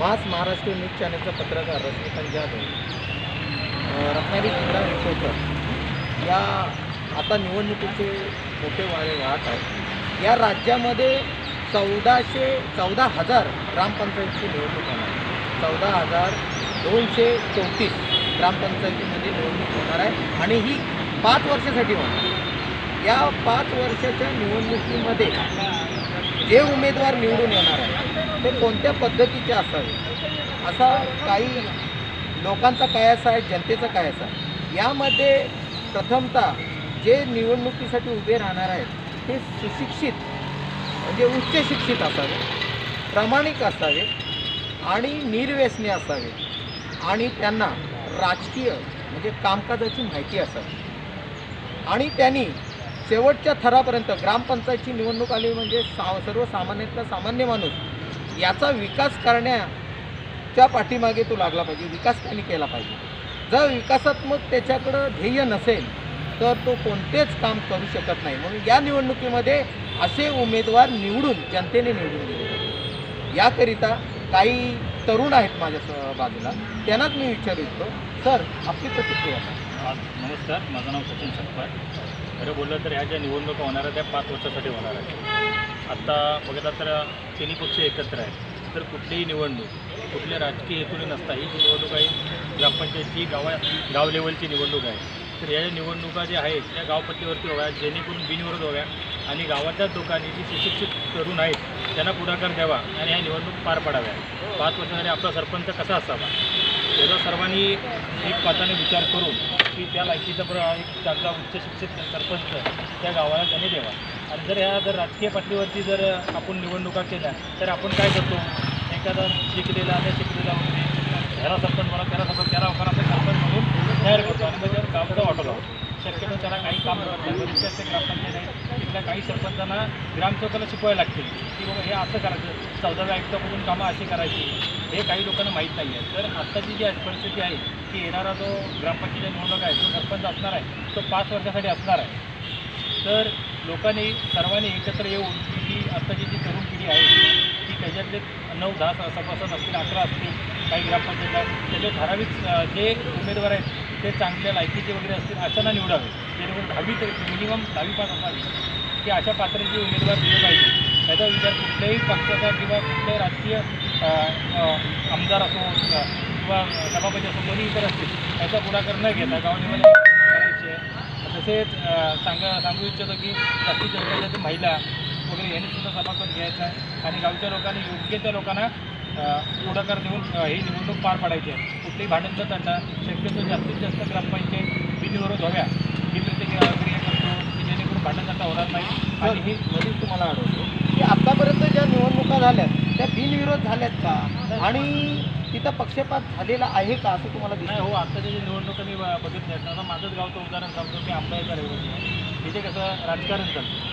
मास Maharashtra news चॅनलचा पत्रकार रश्मिकांत जाधव. रत्नागिरी जिल्हा रिपोर्टर. या आता निवडणुकीचे मोठे वारे वाहत आहेत. या राज्यामध्ये चौदाशे चौदा हजार ग्रामपंचायतची निवडणूक होणार आहे. चौदा हजार दोनशे चौतीस ग्रामपंचायतीमध्ये निवडणूक होणार आहे आणि ही पाच वर्षासाठी होणार आहे. या पाच वर्षाच्या निवडणुकीमध्ये जे उमेदवार निवडून येणार आहे ते कोणत्या पद्धतीचे असावे? असा काही लोकांचा काय असा आहे जनतेचा काय असा आहे? यामध्ये प्रथमतः जे निवडणुकीसाठी उभे राहणार आहेत ते सुशिक्षित म्हणजे उच्च शिक्षित असावे प्रामाणिक असावे आणि निर्व्यसनी असावे आणि त्यांना राजकीय म्हणजे कामकाजाची माहिती असावी. आणि त्यांनी शेवटच्या थरापर्यंत ग्रामपंचायतची निवडणूक आली म्हणजे सा सर्वसामान्यातला सामान्य माणूस याचा विकास करण्याच्या पाठीमागे तो लागला पाहिजे. विकास त्यांनी केला पाहिजे. जर विकासात्मक त्याच्याकडं ध्येय नसेल तर तो कोणतेच काम करू शकत नाही. म्हणून या निवडणुकीमध्ये असे उमेदवार निवडून जनतेने निवडून दिले याकरिता काही तरुण आहेत माझ्या बाजूला. त्यांनाच मी विचारू इच्छितो. सर आपली प्रतिक्रिया नमस्कार. माझं नाव सचिन सकपाट खरं बोललं तर ह्या ज्या निवडणुका होणार आहेत त्या पाच वर्षासाठी होणार आहेत. आत्ता बघितलं तर तिन्ही पक्ष एकत्र आहेत. तर कुठलीही निवडणूक कुठल्या राजकीय हेतूने नसता ही जी निवडणूक आहे ग्रामपंचायतची गावा गाव लेवलची निवडणूक आहे. तर या निवडणुका ज्या आहेत त्या गावपट्टीवरती व्हाव्या जेणेकरून बिनविरोध व्हाव्या आणि गावाच्या लोकांनी जी सुशिक्षित तरुण आहेत त्यांना पुढाकार द्यावा आणि ह्या निवडणूक पार पाडाव्या. पाच वर्षासाठी आपला सरपंच कसा असावा? त्याचा सर्वांनी एक पाताने विचार करून की त्या लायकीचा प्र एक चांगला उच्च शिक्षित सरपंच त्या गावाला त्याने द्यावा. आणि जर ह्या जर राजकीय पातळीवरती जर आपण निवडणुका केल्या तर आपण काय करतो? एखादा शिकलेला आणि शिकलेला वगैरे ह्याला सरपंच म्हणा त्याला सरपंच त्याला लोकांना सरपंच म्हणून तयार करतो आणि त्याच्यावर गावचा वाटो लावतो. शक्यतो त्याला काही काम करत नाही बरेचसे असे ग्रामपंचायत नाही. तिथल्या काही सरपंचांना ग्रामसेवकाला शिकवायला लागते की बाबा हे असं करायचं. चौदाव्या आयुक्तापासून कामं अशी करायची. हे काही लोकांना माहीत नाही आहे. तर आत्ताची जी परिस्थिती आहे की येणारा जो ग्रामपंचायत निवडणूक आहे जो सरपंच असणार आहे तो पाच वर्षासाठी असणार आहे. तर लोकांनी सर्वांनी एकत्र येऊन की आत्ताची जी तरुण पिढी आहे ती त्याच्यातले नऊ दहा सभासद असतील अकरा असतील काही ग्रामपंचायत त्याचे ठराविक जे उमेदवार आहेत ते चांगल्या लायकीचे वगैरे असतील अशांना निवडावे. जेणेकरून दहावी तरी मिनिमम दहावी पास असावी की अशा पात्राचे उमेदवार दिले पाहिजे. त्याचा विचार कुठल्याही पक्षाचा किंवा कुठल्याही राजकीय आमदार असो किंवा सभापती असो कोणी इतर असतील त्याचा पुढाकार न घेता गाव करायची आहे तसेच सांगा सांगू इच्छितो की जास्तीत जास्त महिला वगैरे यांनी सुद्धा घ्यायचा आहे आणि गावच्या लोकांनी योग्य त्या लोकांना पुढाकार देऊन ही निवडणूक पार पाडायची आहे. कुठलीही भांडण न तंटा शक्यतो जास्तीत जास्त ग्रामपंचायत बिनविरोध व्हाव्या ही प्रतिक्रिया क्रिया करतो की जेणेकरून भांडण तंटा होणार नाही. आणि ही मधील तुम्हाला आढळतो की आतापर्यंत ज्या निवडणुका झाल्यात त्या बिनविरोध झाल्यात का? आणि तिथं पक्षपात झालेला आहे का असं तुम्हाला नाही दिसतं हो आत्ताच्या ज्या निवडणुका मी बघितल्या आहेत आता माझंच गावचं उदाहरण सांगतो की रेवडी आहे तिथे कसं राजकारण चालतं.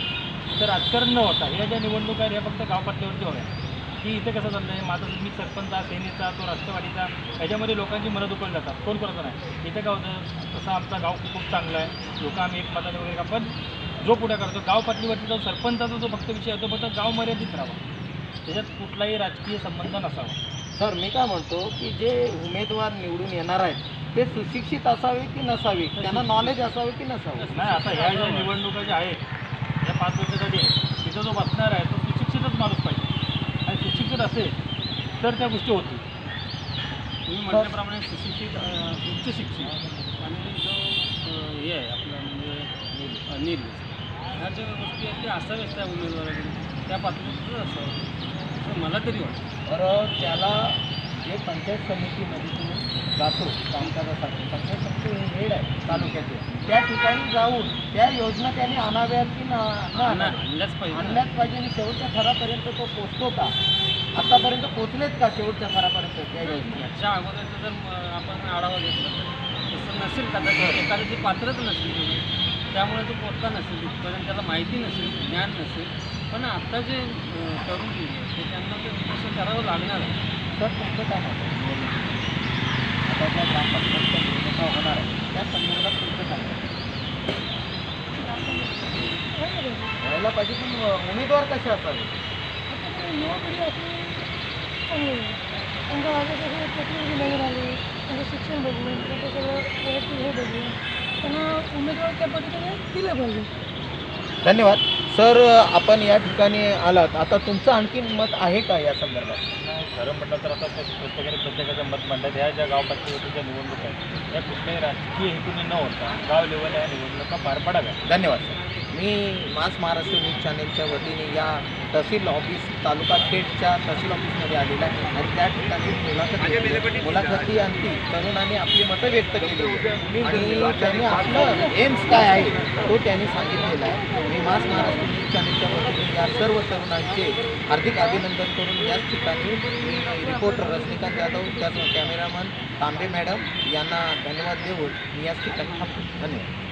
तर राजकारण न होता ह्या ज्या निवडणुका आहेत ह्या फक्त गाव पातळीवरती व्हाव्या की इथे कसं चाललं आहे माझा मी सरपंच सेनेचा तो राष्ट्रवादीचा ह्याच्यामध्ये लोकांची मनं दुखवली जातात. कोण करत नाही? इथे काय होतं? तसं आमचा गाव खूप चांगला आहे. लोक आम्ही एक मताने वगैरे आपण जो पुढे करतो गाव पातळीवरती जो सरपंचाचा जो फक्त विषय आहे तो फक्त गाव मर्यादित राहावा. त्याच्यात कुठलाही राजकीय संबंध नसावा. सर मी काय म्हणतो की जे उमेदवार निवडून येणार आहेत ते सुशिक्षित असावे की नसावे? त्यांना नॉलेज असावे की नसावे? नाही आता ह्या ज्या निवडणुका ज्या आहेत या पाच वर्षासाठी आहेत तिथं जो बसणार आहे तो सुशिक्षितच माणूस पाहिजे. सुशिक्षित असेल तर त्या गोष्टी होतील. तुम्ही म्हटल्याप्रमाणे सुशिक्षित उच्च शिक्षित आणि जो हे आहे आपलं म्हणजे निर्देश ह्या ज्या गोष्टी आहेत त्या असाव्याच त्या उमेदवाराकडे त्या पातळीवर असावं असं मला तरी वाटतं. बरं त्याला जे पंचायत समितीमध्ये तो जातो कामकाजासाठी पंचायत समिती हे हेड आहे तालुक्याचे. त्या ठिकाणी जाऊन त्या योजना त्याने आणाव्यात की न? आणल्याच पाहिजे. आणल्याच पाहिजे आणि शेवटच्या थरापर्यंत तो पोचतो का? आतापर्यंत पोचलेत का शेवटच्या त्या योजना याच्या अगोदरचं जर म, आपण आढावा घेतला तर तसं नसेल कदाचित एखाद्याची पात्रच नसेल तेवढी. त्यामुळे तो पोचला नसेल तिथपर्यंत त्याला माहिती नसेल ज्ञान नसेल पण आता जे अ, तरुण पिढी आहे ते त्यांना ते तसं करावं लागणार आहे सर तुमचं काय मत आहे? आता ज्या ग्रामपंचायतच्या निवडणुका होणार आहे त्या संदर्भात तुमचं काय मत आहे? व्हायला पाहिजे पण उमेदवार कसे असावे त्यांच्या माझं कसं टेक्निकली नवीन आले त्यांचं शिक्षण बघून त्यांचं सगळं वैयक्तिक हे बघून त्यांना उमेदवार त्या पद्धतीने दिलं पाहिजे. धन्यवाद. सर आपण या ठिकाणी आलात. आता तुमचं आणखीन मत आहे का या संदर्भात? नाही, खरं म्हटलं तर आता प्रत्येकाने प्रत्येकाचं मत मांडत ह्या ज्या गाव पातळीवरच्या निवडणुका आहेत या कुठल्याही राजकीय हेतूने न होता गाव लेवल या निवडणुका पार पडाव्या धन्यवाद सर. मी मास महाराष्ट्र न्यूज चॅनेलच्या वतीने या तहसील ऑफिस तालुका थेटच्या तहसील ऑफिसमध्ये आलेला आहे. आणि त्या ठिकाणी मुलाखत मुलाखती आणखी तरुणाने आपली मतं व्यक्त केली आणि त्यांनी आपलं एम्स काय आहे तो त्यांनी सांगितलेला आहे. मी मास महाराष्ट्र न्यूज चॅनेलच्या वतीने या सर्व तरुणांचे हार्दिक अभिनंदन करून याच ठिकाणी मी रिपोर्टर रजनीकांत यादव त्याच कॅमेरामन तांबे मॅडम यांना धन्यवाद देऊन मी याच ठिकाणी थांबतो. धन्यवाद.